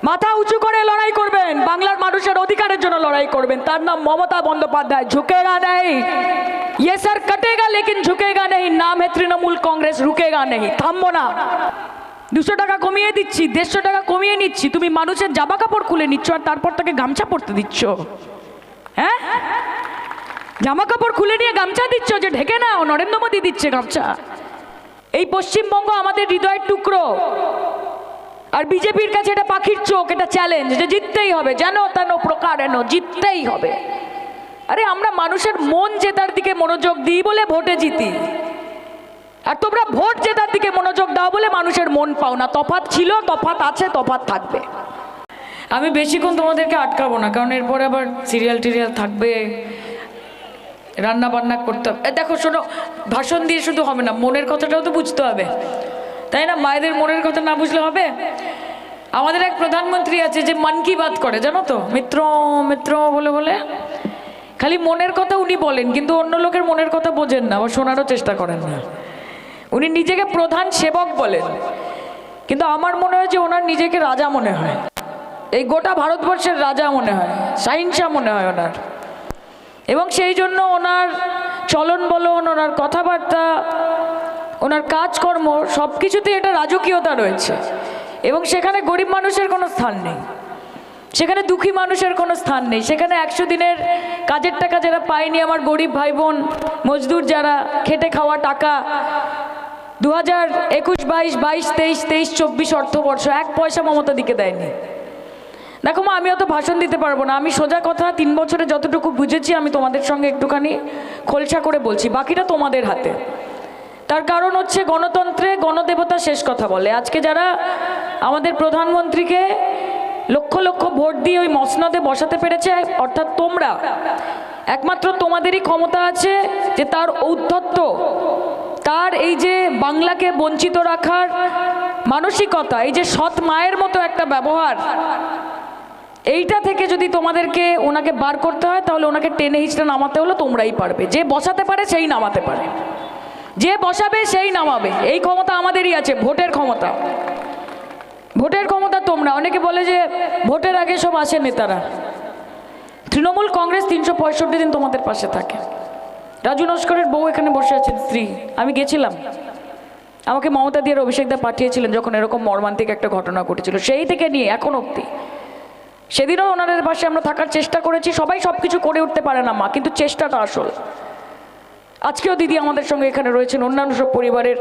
মাথা উঁচু করে লড়াই করবেন বাংলার মানুষের অধিকারের জন্য লড়াই করবেন তার নাম মমতা বন্দ্যোপাধ্যায় ঝুঁকেগা নেই ये सर कटेगा लेकिन झुकेगा नहीं नाम है तृणमूल कांग्रेस रुकेगा नहीं থামবো না দুশো টাকা কমিয়ে দিচ্ছি দেড়শো টাকা কমিয়ে নিচ্ছি তুমি মানুষের জামা কাপড় খুলে নিচ্ছ আর তারপর তাকে গামছা পরতে দিচ্ছ হ্যাঁ জামা কাপড় খুলে নিয়ে গামছা দিচ্ছ যে ঢেকে নাও নরেন্দ্র মোদী দিচ্ছে গামছা এই পশ্চিমবঙ্গ আমাদের হৃদয়ের টুকরো আর বিজেপির কাছে এটা পাখির চোখ, এটা চ্যালেঞ্জ যে জিততেই হবে। যেন তেন প্রকার এন জিততেই হবে। আরে, আমরা মানুষের মন জেতার দিকে মনোযোগ দিই বলে ভোটে জিতি। আর তোমরা ভোট জেতার দিকে মনোযোগ দাও বলে মানুষের মন পাও না। তফাত ছিল তফাত আছে তফাত থাকবে। আমি বেশিক্ষণ তোমাদেরকে আটকাবো না, কারণ এরপরে আবার সিরিয়াল টিরিয়াল থাকবে। রান্না বান্না করতে হবে। দেখো, শোনো, ভাষণ দিয়ে শুধু হবে না, মনের কথাটাও তো বুঝতে হবে। তাই না? মায়েদের মনের কথা না বুঝলে হবে? আমাদের এক প্রধানমন্ত্রী আছে যে মন কি বাত করে, জানো তো? মিত্র মিত্র বলে বলে। খালি মনের কথা উনি বলেন, কিন্তু অন্য লোকের মনের কথা বোঝেন না আবার শোনারও চেষ্টা করেন না। উনি নিজেকে প্রধান সেবক বলেন। কিন্তু আমার মনে হয় যে ওনার নিজেকে রাজা মনে হয়। এই গোটা ভারতবর্ষের রাজা মনে হয় সাইন্সা মনে হয় ওনার। এবং সেই জন্য ওনার চলন বলন, ওনার কথাবার্তা ওনার কাজকর্ম সব কিছুতে এটা রাজকীয়তা রয়েছে। এবং সেখানে গরিব মানুষের কোনো স্থান নেই। সেখানে দুঃখী মানুষের কোনো স্থান নেই। সেখানে একশো দিনের কাজের টাকা যারা পায়নি, আমার গরিব ভাই বোন মজদুর যারা, খেটে খাওয়া টাকা দু হাজার একুশ, বাইশ বাইশ, তেইশ তেইশ, চব্বিশ অর্থবর্ষ এক পয়সা মমতা দিকে দেয়নি। দেখো মা, আমি অত ভাষণ দিতে পারব না। আমি সোজা কথা তিন বছরে যতটুকু বুঝেছি, আমি তোমাদের সঙ্গে একটুখানি খোলসা করে বলছি। বাকিটা তোমাদের হাতে। তার কারণ হচ্ছে গণতন্ত্রে গণদেবতা শেষ কথা বলে। আজকে যারা আমাদের প্রধানমন্ত্রীকে লক্ষ লক্ষ ভোট দিয়ে ওই মসনদে বসাতে পেরেছে, অর্থাৎ তোমরা, একমাত্র তোমাদেরই ক্ষমতা আছে যে তার ঔদ্ধত্য, তার এই যে বাংলাকে বঞ্চিত রাখার মানসিকতা, এই যে সৎ মায়ের মতো একটা ব্যবহার, এইটা থেকে যদি তোমাদেরকে ওনাকে বার করতে হয়, তাহলে ওনাকে টেনে হিচড়ে নামাতে হলো তোমরাই পারবে। যে বসাতে পারে, সেই নামাতে পারে। যে বসাবে সেই নামাবে। এই ক্ষমতা আমাদেরই আছে, ভোটের ক্ষমতা। ভোটের ক্ষমতা তোমরা। অনেকে বলে যে ভোটের আগে সব আসে নেতারা। তৃণমূল কংগ্রেস তিনশো পঁয়ষট্টি দিন তোমাদের পাশে থাকে। রাজু নস্করের বউ এখানে বসে আছেন স্ত্রী। আমি গেছিলাম। আমাকে মমতা দিয়ে অভিষেকদা পাঠিয়েছিলেন যখন এরকম মর্মান্তিক একটা ঘটনা ঘটেছিল। সেই থেকে নিয়ে এখন অবধি। সেদিনও ওনাদের পাশে আমরা থাকার চেষ্টা করেছি। সবাই সব কিছু করে উঠতে পারে না মা, কিন্তু চেষ্টাটা আসল। আজকেও দিদি আমাদের সঙ্গে এখানে রয়েছেন, অন্যান্য সব পরিবারের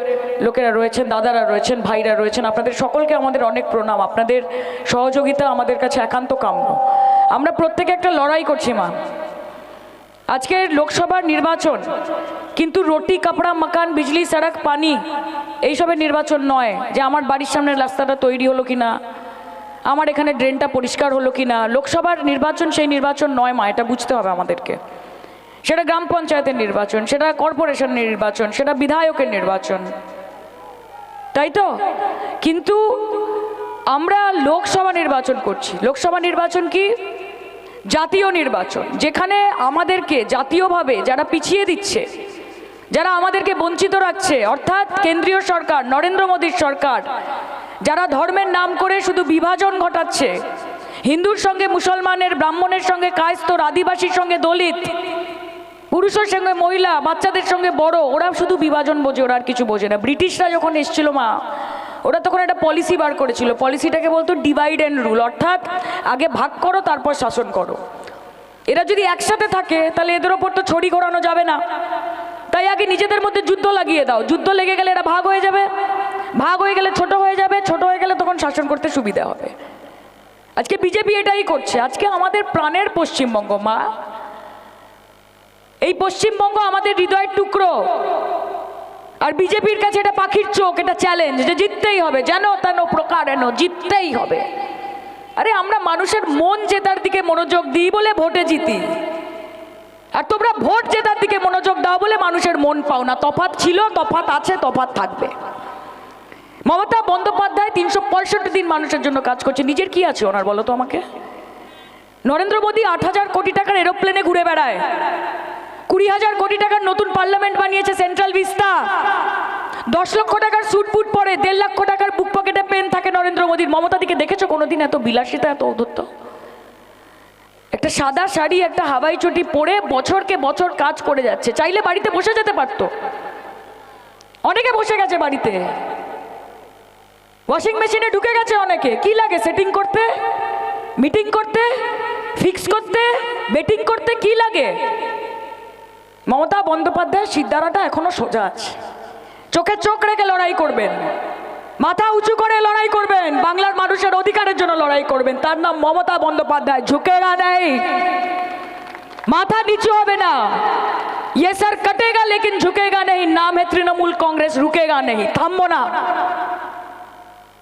লোকেরা রয়েছেন, দাদারা রয়েছেন, ভাইরা রয়েছেন। আপনাদের সকলকে আমাদের অনেক প্রণাম। আপনাদের সহযোগিতা আমাদের কাছে একান্ত কাম্য। আমরা প্রত্যেকে একটা লড়াই করছি, মা। আজকের লোকসভার নির্বাচন, কিন্তু রুটি, কাপড়া, মাকান, বিজলি, সড়ক, পানি, এইসবের নির্বাচন নয় যে আমার বাড়ির সামনের রাস্তাটা তৈরি হলো কি না আমার এখানে ড্রেনটা পরিষ্কার হলো কি না লোকসভার নির্বাচন সেই নির্বাচন নয়, মা, এটা বুঝতে হবে আমাদেরকে। সেটা গ্রাম পঞ্চায়েতের নির্বাচন, সেটা কর্পোরেশন নির্বাচন, সেটা বিধায়কের নির্বাচন। তাই তো? কিন্তু আমরা লোকসভা নির্বাচন করছি। লোকসভা নির্বাচন কি? জাতীয় নির্বাচন। যেখানে আমাদেরকে জাতীয়ভাবে যারা পিছিয়ে দিচ্ছে, যারা আমাদেরকে বঞ্চিত রাখছে, অর্থাৎ কেন্দ্রীয় সরকার, নরেন্দ্র মোদীর সরকার, যারা ধর্মের নাম করে শুধু বিভাজন ঘটাচ্ছে, হিন্দুর সঙ্গে মুসলমানের, ব্রাহ্মণের সঙ্গে কায়স্তর আদিবাসীর সঙ্গে দলিত পুরুষের সঙ্গে মহিলা, বাচ্চাদের সঙ্গে বড়, ওরা শুধু বিভাজন বোঝে, ওরা আর কিছু বোঝে না। ব্রিটিশরা যখন এসেছিল মা, ওরা তখন একটা পলিসি বার করেছিল। পলিসিটাকে বলতো ডিভাইড অ্যান্ড রুল অর্থাৎ আগে ভাগ করো, তারপর শাসন করো। এরা যদি একসাথে থাকে, তাহলে এদের ওপর তো ছড়ি ঘোরানো যাবে না। তাই আগে নিজেদের মধ্যে যুদ্ধ লাগিয়ে দাও। যুদ্ধ লেগে গেলে এরা ভাগ হয়ে যাবে। ভাগ হয়ে গেলে ছোট হয়ে যাবে। ছোট হয়ে গেলে তখন শাসন করতে সুবিধা হবে। আজকে বিজেপি এটাই করছে। আজকে আমাদের প্রাণের পশ্চিমবঙ্গ, মা। এই পশ্চিমবঙ্গ আমাদের হৃদয়ের টুকরো। আর বিজেপির কাছে এটা পাখির চোখ, এটা চ্যালেঞ্জ যে জিততেই হবে। যেন তেন প্রকার এন জিততেই হবে। আরে আমরা মানুষের মন জেতার দিকে মনোযোগ দিই বলে ভোটে জিতি। আর তোমরা ভোট জেতার দিকে মনোযোগ দাও বলে মানুষের মন পাও না। তফাত ছিল তফাত আছে তফাত থাকবে। মমতা বন্দ্যোপাধ্যায় তিনশো পঁয়ষট্টি দিন মানুষের জন্য কাজ করছে। নিজের কি আছে ওনার, বলো তো আমাকে? নরেন্দ্র মোদী আট হাজার কোটি টাকার এরোপ্লেনে ঘুরে বেড়ায়। কুড়ি হাজার কোটি টাকার নতুন পার্লামেন্ট বানিয়েছে সেন্ট্রাল ভিস্তা। দশ লক্ষ টাকার স্যুট বুট পরে দেড় লক্ষ টাকার বুক পকেটে পেন থাকে নরেন্দ্র মোদীর। মমতা দিকে দেখেছ কোনোদিন এত বিলাসিতা, এত ঔদ্ধত্য? একটা সাদা শাড়ি, একটা হাওয়াই চটি পরে বছরকে বছর কাজ করে যাচ্ছে। চাইলে বাড়িতে বসে যেতে পারতো। অনেকে বসে গেছে বাড়িতে। ওয়াশিং মেশিনে ঢুকে গেছে অনেকে। কি লাগে? সেটিং করতে? মিটিং করতে? ফিক্স করতে? বেটিং করতে? কি লাগে? মমতা বন্দ্যোপাধ্যায়ের সিদ্ধারাটা এখনো সোজা আছে চোখে চোখ রেখে লড়াই করবেন মাথা উঁচু করে লড়াই করবেন বাংলার মানুষের অধিকারের জন্য লড়াই করবেন তার নাম মমতা বন্দ্যোপাধ্যায় ঝুঁকেগা নেই মাথা নিচু হবে না ये सर कटेगा लेकिन झुकेगा नहीं नाम है तृणमूल कांग्रेस रुकेगा नहीं থামবো না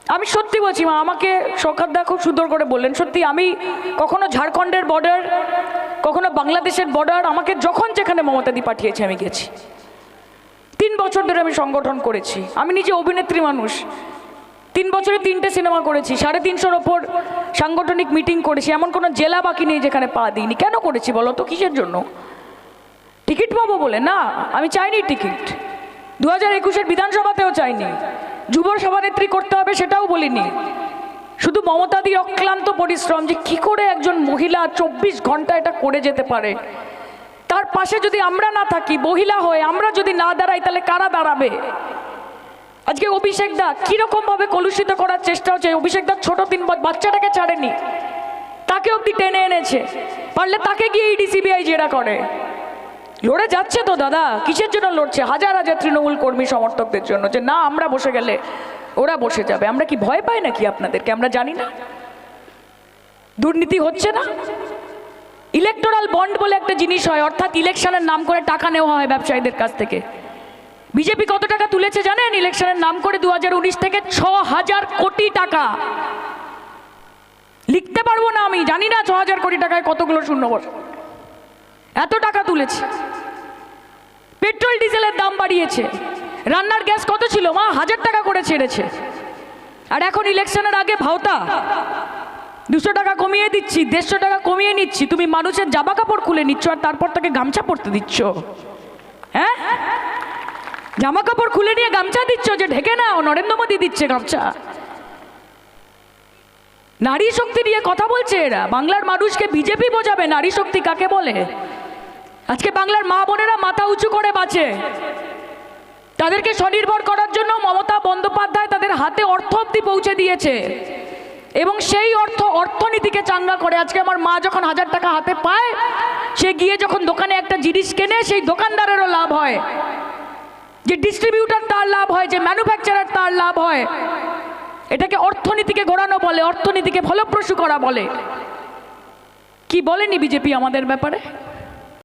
আমি সত্যি বলছি মা আমাকে সরকারদা খুব সুন্দর করে বললেন সত্যি আমি কখনো ঝাড়খণ্ডের বর্ডার কখনো বাংলাদেশের বর্ডার আমাকে যখন যেখানে মমতাদি পাঠিয়েছে আমি গেছি। তিন বছর ধরে আমি সংগঠন করেছি। আমি নিজে অভিনেত্রী মানুষ। তিন বছরে তিনটে সিনেমা করেছি। সাড়ে তিনশোর ওপর সাংগঠনিক মিটিং করেছি। এমন কোনো জেলা বাকি নেই যেখানে পা দিইনি। কেন করেছি বলো তো? কিসের জন্য? টিকিট পাবো বলে? না, আমি চাইনি টিকিট। দু হাজার একুশের বিধানসভাতেও চাইনি। যুব সভানেত্রী করতে হবে সেটাও বলিনি। শুধু মমতাদির অক্লান্ত পরিশ্রম যে কি করে একজন মহিলা চব্বিশ ঘণ্টা এটা করে যেতে পারে? তার পাশে যদি আমরা না থাকি, মহিলা হয়ে আমরা যদি না দাঁড়াই, তাহলে কারা দাঁড়াবে? আজকে অভিষেক দা কীরকম ভাবে কলুষিত করার চেষ্টা হচ্ছে? অভিষেক দা ছোট তিন বাচ্চাটাকে ছাড়েনি। তাকে অব্দি টেনে এনেছে। পারলে তাকে গিয়ে ইডি সিবিআই জেরা করে। লড়ে যাচ্ছে তো দাদা, কিসের জন্য লড়ছে? হাজার হাজার তৃণমূল কর্মী সমর্থকদের জন্য যে না, আমরা বসে গেলে ওরা বসে যাবে। আমরা কি ভয় পাই নাকি আপনাদেরকে? আমরা জানি না। দুর্নীতি হচ্ছে না। ইলেকটোরাল বন্ড বলে একটা জিনিস হয়, অর্থাৎ ইলেকশনের নাম করে টাকা নেওয়া হয় ব্যবসায়ীদের কাছ থেকে। বিজেপি কত টাকা তুলেছে জানেন? ইলেকশনের নাম করে দু হাজার উনিশ থেকে ছ হাজার কোটি টাকা। লিখতে পারব না আমি, জানি না ছ হাজার কোটি টাকায় কতগুলো শূন্য এত টাকা তুলেছে। পেট্রোল ডিজেলের দাম বাড়িয়েছে। রান্নার গ্যাস কত ছিল? মা, হাজার টাকা করে ছেড়েছে। আর এখন ইলেকশনের আগে ভাওতা। দুশো টাকা কমিয়ে দিচ্ছি, দেড়শো টাকা কমিয়ে নিচ্ছি। তুমি মানুষের জামা কাপড় খুলে নিচ্ছ আর তারপর তাকে গামছা পরতে দিচ্ছ। হ্যাঁ? জামা কাপড় খুলে নিয়ে গামছা দিচ্ছ যে ঢেকে নাও, নরেন্দ্র মোদী দিচ্ছে গামছা। নারী শক্তি নিয়ে কথা বলছে এরা। বাংলার মানুষকে বিজেপি বোঝাবে, নারী শক্তি কাকে বলে? আজকে বাংলার মা বোনেরা মাথা উঁচু করে বাঁচে। তাদেরকে স্বনির্ভর করার জন্য মমতা বন্দ্যোপাধ্যায় তাদের হাতে অর্থ অব্দি পৌঁছে দিয়েছে। এবং সেই অর্থ, অর্থনীতিকে চাঙ্গা করে, আজকে আমার মা যখন হাজার টাকা হাতে পায়, সে গিয়ে যখন দোকানে একটা জিনিস কেনে, সেই দোকানদারেরও লাভ হয়। যে ডিস্ট্রিবিউটার তার লাভ হয়, যে ম্যানুফ্যাকচারার তার লাভ হয়। এটাকে অর্থনীতিকে ঘোরানো বলে, অর্থনীতিকে ফলপ্রসূ করা বলে। কি বলেনি বিজেপি আমাদের ব্যাপারে?